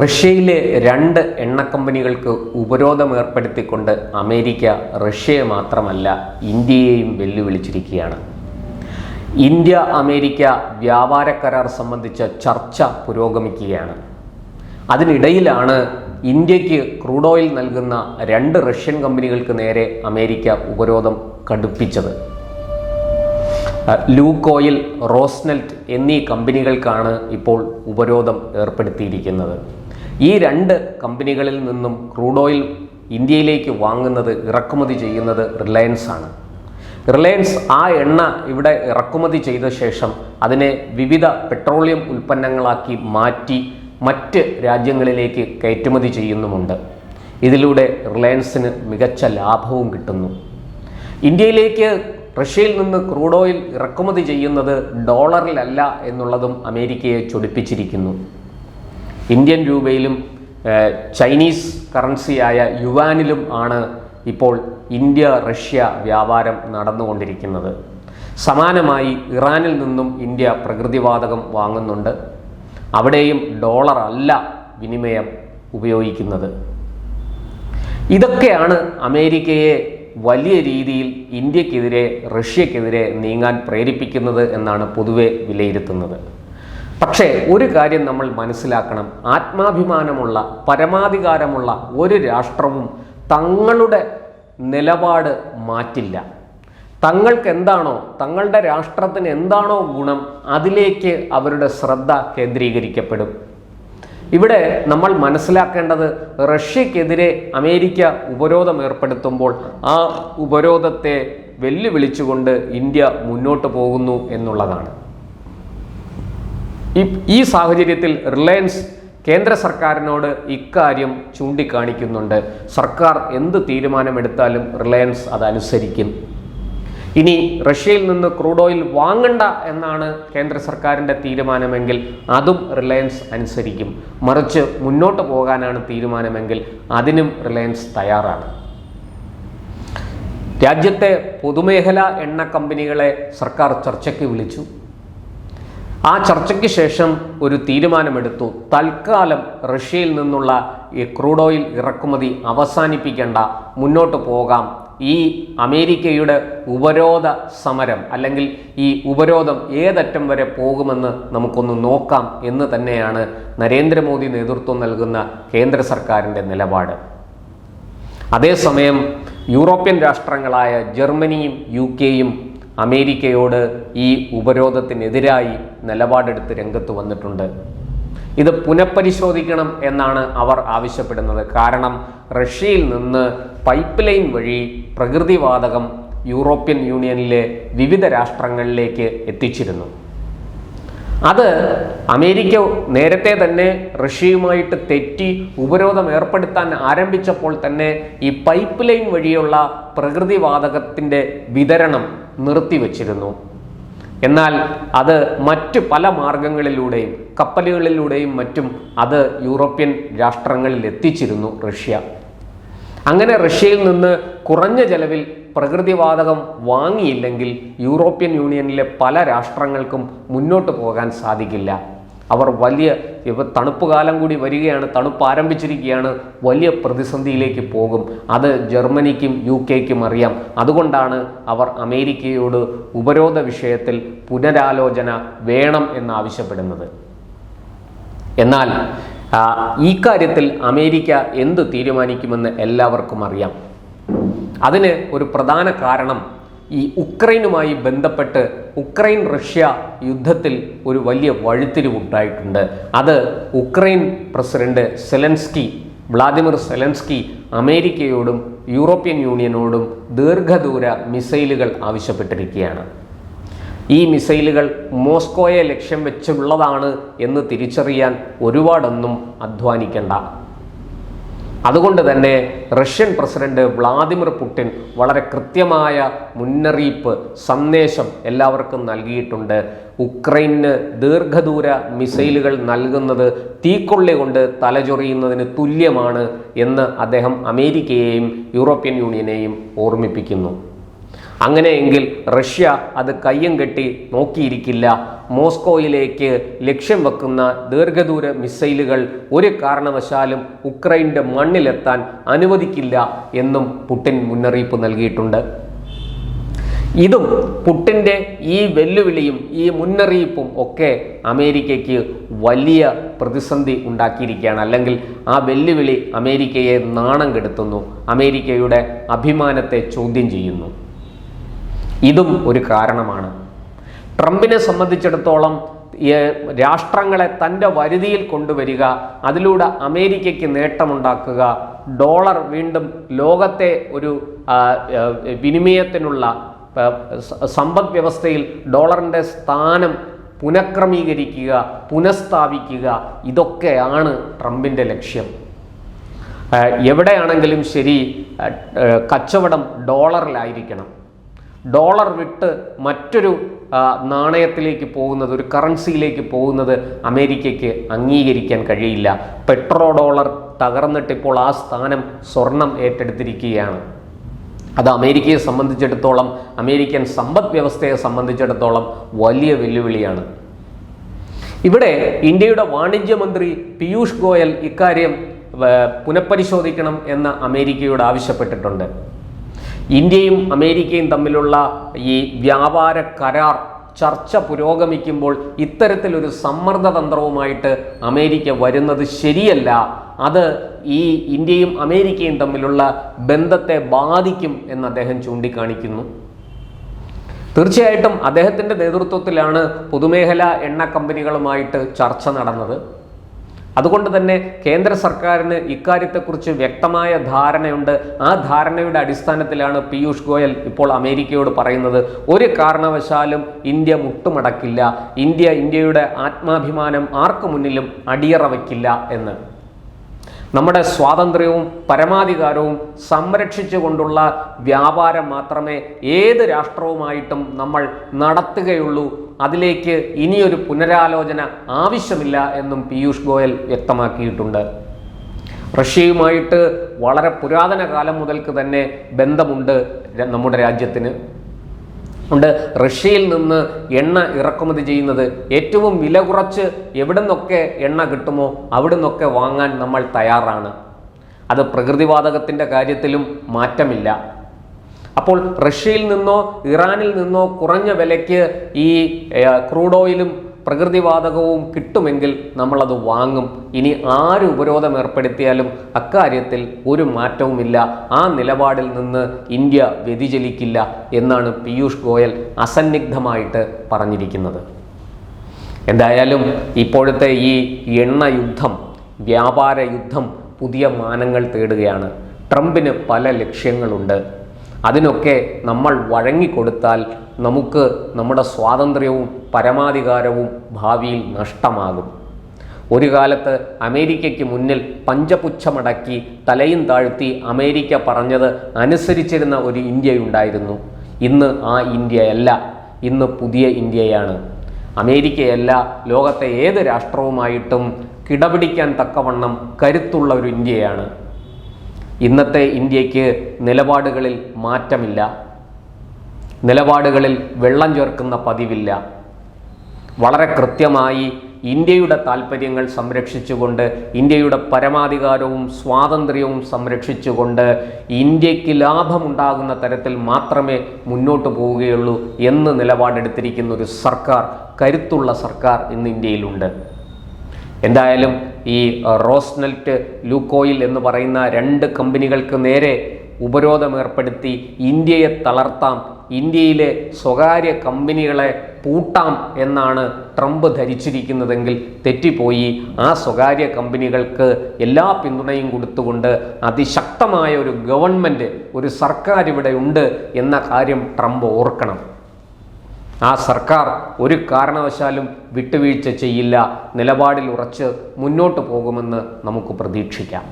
റഷ്യയിലെ രണ്ട് എണ്ണ കമ്പനികൾക്ക് ഉപരോധം ഏർപ്പെടുത്തിക്കൊണ്ട് അമേരിക്ക റഷ്യയെ മാത്രമല്ല ഇന്ത്യയെയും വെല്ലുവിളിച്ചിരിക്കുകയാണ്. ഇന്ത്യ അമേരിക്ക വ്യാപാര കരാർ സംബന്ധിച്ച ചർച്ച പുരോഗമിക്കുകയാണ്. അതിനിടയിലാണ് ഇന്ത്യയ്ക്ക് ക്രൂഡ് ഓയിൽ നൽകുന്ന രണ്ട് റഷ്യൻ കമ്പനികൾക്ക് നേരെ അമേരിക്ക ഉപരോധം കടുപ്പിച്ചത്. ലൂക്ക് ഓയിൽ റോസ്നെൽറ്റ് എന്നീ കമ്പനികൾക്കാണ് ഇപ്പോൾ ഉപരോധം ഏർപ്പെടുത്തിയിരിക്കുന്നത്. ഈ രണ്ട് കമ്പനികളിൽ നിന്നും ക്രൂഡ് ഓയിൽ ഇന്ത്യയിലേക്ക് വാങ്ങുന്നത് ഇറക്കുമതി ചെയ്യുന്നത് റിലയൻസ് ആണ്. റിലയൻസ് ആ എണ്ണ ഇവിടെ ഇറക്കുമതി ചെയ്ത ശേഷം അതിനെ വിവിധ പെട്രോളിയം ഉൽപ്പന്നങ്ങളാക്കി മാറ്റി മറ്റ് രാജ്യങ്ങളിലേക്ക് കയറ്റുമതി ചെയ്യുന്നുമുണ്ട്. ഇതിലൂടെ റിലയൻസിന് മികച്ച ലാഭവും കിട്ടുന്നു. ഇന്ത്യയിലേക്ക് റഷ്യയിൽ നിന്ന് ക്രൂഡ് ഓയിൽ ഇറക്കുമതി ചെയ്യുന്നത് ഡോളറിലല്ല എന്നുള്ളതും അമേരിക്കയെ ചൊടിപ്പിച്ചിരിക്കുന്നു. ഇന്ത്യൻ രൂപയിലും ചൈനീസ് കറൻസിയായ യുവാനിലും ആണ് ഇപ്പോൾ ഇന്ത്യ റഷ്യ വ്യാപാരം നടന്നുകൊണ്ടിരിക്കുന്നത്. സമാനമായി ഇറാനിൽ നിന്നും ഇന്ത്യ പ്രകൃതിവാതകം വാങ്ങുന്നുണ്ട്. അവിടെയും ഡോളർ അല്ല വിനിമയം ഉപയോഗിക്കുന്നത്. ഇതൊക്കെയാണ് അമേരിക്കയെ വലിയ രീതിയിൽ ഇന്ത്യക്കെതിരെ റഷ്യക്കെതിരെ നീങ്ങാൻ പ്രേരിപ്പിക്കുന്നത് എന്നാണ് പൊതുവെ വിലയിരുത്തുന്നത്. പക്ഷേ ഒരു കാര്യം നമ്മൾ മനസ്സിലാക്കണം. ആത്മാഭിമാനമുള്ള പരമാധികാരമുള്ള ഒരു രാഷ്ട്രവും തങ്ങളുടെ നിലപാട് മാറ്റില്ല. തങ്ങൾക്ക് എന്താണോ തങ്ങളുടെ രാഷ്ട്രത്തിന് എന്താണോ ഗുണം അതിലേക്ക് അവരുടെ ശ്രദ്ധ കേന്ദ്രീകരിക്കപ്പെടും. ഇവിടെ നമ്മൾ മനസ്സിലാക്കേണ്ടത് റഷ്യക്കെതിരെ അമേരിക്ക ഉപരോധം ഏർപ്പെടുത്തുമ്പോൾ ആ ഉപരോധത്തെ വെല്ലുവിളിച്ചുകൊണ്ട് ഇന്ത്യ മുന്നോട്ട് പോകുന്നു എന്നുള്ളതാണ്. ഈ- ഈ സാഹചര്യത്തിൽ റിലയൻസ് കേന്ദ്ര സർക്കാരിനോട് ഇക്കാര്യം ചൂണ്ടിക്കാണിക്കുന്നുണ്ട്. സർക്കാർ എന്ത് തീരുമാനമെടുത്താലും റിലയൻസ് അതനുസരിക്കും ഇനി റഷ്യയിൽ നിന്ന് ക്രൂഡ് ഓയിൽ വാങ്ങണ്ട എന്നാണ് കേന്ദ്ര സർക്കാരിന്റെ തീരുമാനമെങ്കിൽ അതും റിലയൻസ് അനുസരിക്കും. മറിച്ച് മുന്നോട്ട് പോകാനാണ് തീരുമാനമെങ്കിൽ അതിനും റിലയൻസ് തയ്യാറാണ്. രാജ്യത്തെ പൊതുമേഖലാ എണ്ണ കമ്പനികളെ സർക്കാർ ചർച്ചയ്ക്ക് വിളിച്ചു. ആ ചർച്ചയ്ക്ക് ശേഷം ഒരു തീരുമാനമെടുത്തു. തൽക്കാലം റഷ്യയിൽ നിന്നുള്ള ഈ ക്രൂഡ് ഓയിൽ ഇറക്കുമതി അവസാനിപ്പിക്കേണ്ട മുന്നോട്ട് പോകാം. ഈ അമേരിക്കയുടെ ഉപരോധ സമരം അല്ലെങ്കിൽ ഈ ഉപരോധം ഏതറ്റം വരെ പോകുമെന്ന് നമുക്കൊന്ന് നോക്കാം എന്ന് തന്നെയാണ് നരേന്ദ്രമോദി നേതൃത്വം നൽകുന്ന കേന്ദ്ര സർക്കാരിന്റെ നിലപാട്. അതേസമയം യൂറോപ്യൻ രാഷ്ട്രങ്ങളായ ജർമ്മനിയും യു കെയും അമേരിക്കയോട് ഈ ഉപരോധത്തിനെതിരായി നിലപാടെടുത്ത് രംഗത്ത് വന്നിട്ടുണ്ട്. ഇത് പുനഃപരിശോധിക്കണം എന്നാണ് അവർ ആവശ്യപ്പെടുന്നത്. കാരണം റഷ്യയിൽ നിന്ന് പൈപ്പ് ലൈൻ വഴി പ്രകൃതിവാതകം യൂറോപ്യൻ യൂണിയനിലെ വിവിധ രാഷ്ട്രങ്ങളിലേക്ക് എത്തിച്ചിരുന്നു. അത് അമേരിക്ക നേരത്തെ തന്നെ റഷ്യയുമായിട്ട് തെറ്റി ഉപരോധം ഏർപ്പെടുത്താൻ ആരംഭിച്ചപ്പോൾ തന്നെ ഈ പൈപ്പ് ലൈൻ വഴിയുള്ള പ്രകൃതി വാതകത്തിന്റെ വിതരണം നിർത്തിവച്ചിരുന്നു. എന്നാൽ അത് മറ്റ് പല മാർഗങ്ങളിലൂടെയും കപ്പലുകളിലൂടെയും മറ്റും അത് യൂറോപ്യൻ രാഷ്ട്രങ്ങളിൽ എത്തിച്ചിരുന്നു റഷ്യ. അങ്ങനെ റഷ്യയിൽ നിന്ന് കുറഞ്ഞ ചെലവിൽ പ്രകൃതിവാതകം വാങ്ങിയില്ലെങ്കിൽ യൂറോപ്യൻ യൂണിയനിലെ പല രാഷ്ട്രങ്ങൾക്കും മുന്നോട്ട് പോകാൻ സാധിക്കില്ല. അവർ വലിയ ഇപ്പോൾ തണുപ്പ് കാലം കൂടി വരികയാണ് തണുപ്പ് ആരംഭിച്ചിരിക്കുകയാണ് വലിയ പ്രതിസന്ധിയിലേക്ക് പോകും. അത് ജർമ്മനിക്കും യു കെക്കും അറിയാം. അതുകൊണ്ടാണ് അവർ അമേരിക്കയോട് ഉപരോധ വിഷയത്തിൽ പുനരാലോചന വേണം എന്നാവശ്യപ്പെടുന്നത്. എന്നാൽ ഈ കാര്യത്തിൽ അമേരിക്ക എന്ത് തീരുമാനിക്കുമെന്ന് എല്ലാവർക്കും അറിയാം. അതിന് ഒരു പ്രധാന കാരണം ഈ ഉക്രൈനുമായി ബന്ധപ്പെട്ട് ഉക്രൈൻ റഷ്യ യുദ്ധത്തിൽ ഒരു വലിയ വഴിത്തിരിവുണ്ടായിട്ടുണ്ട്. അത് Ukraine president Zelensky Vladimir Zelensky അമേരിക്കയോടും European യൂണിയനോടും ദീർഘദൂര മിസൈലുകൾ ആവശ്യപ്പെട്ടിരിക്കുകയാണ്. ഈ മിസൈലുകൾ മോസ്കോയെ ലക്ഷ്യം വെച്ചുള്ളതാണ് എന്ന് തിരിച്ചറിയാൻ ഒരുപാടൊന്നും അധ്വാനിക്കേണ്ട. അതുകൊണ്ട് തന്നെ റഷ്യൻ പ്രസിഡന്റ് വ്ളാദിമിർ പുടിൻ വളരെ കൃത്യമായ മുന്നറിയിപ്പ് സന്ദേശം എല്ലാവർക്കും നൽകിയിട്ടുണ്ട്. ഉക്രൈന് ദീർഘദൂര മിസൈലുകൾ നൽകുന്നത് തീക്കൊള്ളി കൊണ്ട് തലചൊറിയുന്നതിന് തുല്യമാണ് എന്ന് അദ്ദേഹം അമേരിക്കയെയും യൂറോപ്യൻ യൂണിയനെയും ഓർമ്മിപ്പിക്കുന്നു. അങ്ങനെയെങ്കിൽ റഷ്യ അത് കയ്യും കെട്ടി നോക്കിയിരിക്കില്ല. മോസ്കോയിലേക്ക് ലക്ഷ്യം വെക്കുന്ന ദീർഘദൂര മിസൈലുകൾ ഒരു കാരണവശാലും ഉക്രൈന്റെ മണ്ണിലെത്താൻ അനുവദിക്കില്ല എന്നും പുടിൻ മുന്നറിയിപ്പ് നൽകിയിട്ടുണ്ട്. ഇതും പുട്ടിന്റെ ഈ വെല്ലുവിളിയും ഈ മുന്നറിയിപ്പും ഒക്കെ അമേരിക്കയ്ക്ക് വലിയ പ്രതിസന്ധി ഉണ്ടാക്കിയിരിക്കുകയാണ്. അല്ലെങ്കിൽ ആ വെല്ലുവിളി അമേരിക്കയെ നാണം കെടുത്തുന്നു. അമേരിക്കയുടെ അഭിമാനത്തെ ചോദ്യം ചെയ്യുന്നു. ഇതും ഒരു കാരണമാണ്. ട്രംപിനെ സംബന്ധിച്ചിടത്തോളം രാഷ്ട്രങ്ങളെ തന്റെ വരുതിയിൽ കൊണ്ടുവരിക അതിലൂടെ അമേരിക്കയ്ക്ക് നേട്ടമുണ്ടാക്കുക ഡോളർ വീണ്ടും ലോകത്തെ ഒരു വിനിമയത്തിനുള്ള സമ്പദ് വ്യവസ്ഥയിൽ ഡോളറിന്റെ സ്ഥാനം പുനഃക്രമീകരിക്കുക പുനഃസ്ഥാപിക്കുക ഇതൊക്കെയാണ് ട്രംപിന്റെ ലക്ഷ്യം. എവിടെയാണെങ്കിലും ശരി കച്ചവടം ഡോളറിലായിരിക്കണം. ഡോളർ വിട്ട് മറ്റൊരു നാണയത്തിലേക്ക് പോകുന്നത് ഒരു കറൻസിയിലേക്ക് പോകുന്നത് അമേരിക്കയ്ക്ക് അംഗീകരിക്കാൻ കഴിയില്ല. പെട്രോ ഡോളർ തകർന്നിട്ടിപ്പോൾ ആ സ്ഥാനം സ്വർണം ഏറ്റെടുത്തിരിക്കുകയാണ്. അത് അമേരിക്കയെ സംബന്ധിച്ചിടത്തോളം അമേരിക്കൻ സമ്പദ് വ്യവസ്ഥയെ സംബന്ധിച്ചിടത്തോളം വലിയ വെല്ലുവിളിയാണ്. ഇവിടെ ഇന്ത്യയുടെ വാണിജ്യമന്ത്രി പീയൂഷ് ഗോയൽ ഇക്കാര്യം പുനഃപരിശോധിക്കണം എന്ന് അമേരിക്കയോട് ആവശ്യപ്പെട്ടിട്ടുണ്ട്. ഇന്ത്യയും അമേരിക്കയും തമ്മിലുള്ള ഈ വ്യാപാര കരാർ ചർച്ച പുരോഗമിക്കുമ്പോൾ ഇത്തരത്തിലൊരു സമ്മർദ്ദതന്ത്രവുമായിട്ട് അമേരിക്ക വരുന്നത് ശരിയല്ല. അത് ഈ ഇന്ത്യയും അമേരിക്കയും തമ്മിലുള്ള ബന്ധത്തെ ബാധിക്കും എന്ന് അദ്ദേഹം ചൂണ്ടിക്കാണിക്കുന്നു. തീർച്ചയായിട്ടും അദ്ദേഹത്തിന്റെ നേതൃത്വത്തിലാണ് പൊതുമേഖലാ എണ്ണ കമ്പനികളുമായിട്ട് ചർച്ച നടന്നത്. അതുകൊണ്ട് തന്നെ കേന്ദ്ര സർക്കാരിന് ഇക്കാര്യത്തെക്കുറിച്ച് വ്യക്തമായ ധാരണയുണ്ട്. ആ ധാരണയുടെ അടിസ്ഥാനത്തിലാണ് പീയൂഷ് ഗോയൽ ഇപ്പോൾ അമേരിക്കയോട് പറയുന്നത്. ഒരു കാരണവശാലും ഇന്ത്യ മുട്ടുമടക്കില്ല. ഇന്ത്യ ഇന്ത്യയുടെ ആത്മാഭിമാനം ആർക്കു മുന്നിലും അടിയറ വയ്ക്കില്ല എന്ന്. നമ്മുടെ സ്വാതന്ത്ര്യവും പരമാധികാരവും സംരക്ഷിച്ചുകൊണ്ടുള്ള വ്യാപാരം മാത്രമേ ഏത് രാഷ്ട്രവുമായിട്ടും നമ്മൾ നടത്തുകയുള്ളൂ. അതിലേക്ക് ഇനിയൊരു പുനരാലോചന ആവശ്യമില്ല എന്നും പീയൂഷ് ഗോയൽ വ്യക്തമാക്കിയിട്ടുണ്ട്. റഷ്യയുമായിട്ട് വളരെ പുരാതന കാലം മുതൽക്ക് തന്നെ ബന്ധമുണ്ട് നമ്മുടെ രാജ്യത്തിന്. ഉണ്ട്. റഷ്യയിൽ നിന്ന് എണ്ണ ഇറക്കുമതി ചെയ്യുന്നത് ഏറ്റവും വില കുറച്ച് എവിടെ നിന്നൊക്കെ എണ്ണ കിട്ടുമോ അവിടെ നിന്നൊക്കെ വാങ്ങാൻ നമ്മൾ തയ്യാറാണ്. അത് പ്രകൃതിവാതകത്തിന്റെ കാര്യത്തിലും മാറ്റമില്ല. അപ്പോൾ റഷ്യയിൽ നിന്നോ ഇറാനിൽ നിന്നോ കുറഞ്ഞ വിലയ്ക്ക് ഈ ക്രൂഡ് ഓയിലും പ്രകൃതിവാതകവും കിട്ടുമെങ്കിൽ നമ്മളത് വാങ്ങും. ഇനി ആര് ഉപരോധം ഏർപ്പെടുത്തിയാലും അക്കാര്യത്തിൽ ഒരു മാറ്റവുമില്ല. ആ നിലപാടിൽ നിന്ന് ഇന്ത്യ വ്യതിചലിക്കില്ല എന്നാണ് പീയൂഷ് ഗോയൽ അസന്നിഗ്ധമായിട്ട് പറഞ്ഞിരിക്കുന്നത്. എന്തായാലും ഇപ്പോഴത്തെ ഈ എണ്ണ യുദ്ധം വ്യാപാര യുദ്ധം പുതിയ മാനങ്ങൾ തേടുകയാണ്. ട്രംപിന് പല ലക്ഷ്യങ്ങളുണ്ട്. അതിനൊക്കെ നമ്മൾ വഴങ്ങിക്കൊടുത്താൽ നമുക്ക് നമ്മുടെ സ്വാതന്ത്ര്യവും പരമാധികാരവും ഭാവിയിൽ നഷ്ടമാകും. ഒരു കാലത്ത് അമേരിക്കയ്ക്ക് മുന്നിൽ പഞ്ചപുച്ഛമടക്കി തലയും താഴ്ത്തി അമേരിക്ക പറഞ്ഞത് അനുസരിച്ചിരുന്ന ഒരു ഇന്ത്യയുണ്ടായിരുന്നു. ഇന്ന് ആ ഇന്ത്യയല്ല ഇന്ന് പുതിയ ഇന്ത്യയാണ്. അമേരിക്കയല്ല ലോകത്തെ ഏത് രാഷ്ട്രവുമായിട്ടും കിടപിടിക്കാൻ തക്കവണ്ണം കരുത്തുള്ള ഒരു ഇന്ത്യയാണ്. ഇന്നത്തെ ഇന്ത്യയ്ക്ക് നിലപാടുകളിൽ മാറ്റമില്ല. നിലപാടുകളിൽ വെള്ളം ചേർക്കുന്ന പതിവില്ല. വളരെ കൃത്യമായി ഇന്ത്യയുടെ താല്പര്യങ്ങൾ സംരക്ഷിച്ചുകൊണ്ട് ഇന്ത്യയുടെ പരമാധികാരവും സ്വാതന്ത്ര്യവും സംരക്ഷിച്ചുകൊണ്ട് ഇന്ത്യയ്ക്ക് ലാഭമുണ്ടാകുന്ന തരത്തിൽ മാത്രമേ മുന്നോട്ട് പോവുകയുള്ളൂ എന്ന് നിലപാടെടുത്തിരിക്കുന്ന ഒരു സർക്കാർ കരുത്തുള്ള സർക്കാർ ഇന്ന് ഇന്ത്യയിലുണ്ട്. എന്തായാലും ഈ റോസ്നെൽറ്റ് ലൂക്കോയിൽ എന്ന് പറയുന്ന രണ്ട് കമ്പനികൾക്ക് നേരെ ഉപരോധം ഏർപ്പെടുത്തി ഇന്ത്യയെ തളർത്താം ഇന്ത്യയിലെ സ്വകാര്യ കമ്പനികളെ പൂട്ടാം എന്നാണ് ട്രംപ് ധരിച്ചിരിക്കുന്നതെങ്കിൽ തെറ്റിപ്പോയി. ആ സ്വകാര്യ കമ്പനികൾക്ക് എല്ലാ പിന്തുണയും കൊടുത്തുകൊണ്ട് അതിശക്തമായ ഒരു ഗവൺമെന്റ് ഒരു സർക്കാർ ഇവിടെ ഉണ്ട് എന്ന കാര്യം ട്രംപ് ഓർക്കണം. ആ സർക്കാർ ഒരു കാരണവശാലും വിട്ടുവീഴ്ച ചെയ്യില്ല. നിലപാടിൽ ഉറച്ച് മുന്നോട്ട് പോകുമെന്ന് നമുക്ക് പ്രതീക്ഷിക്കാം.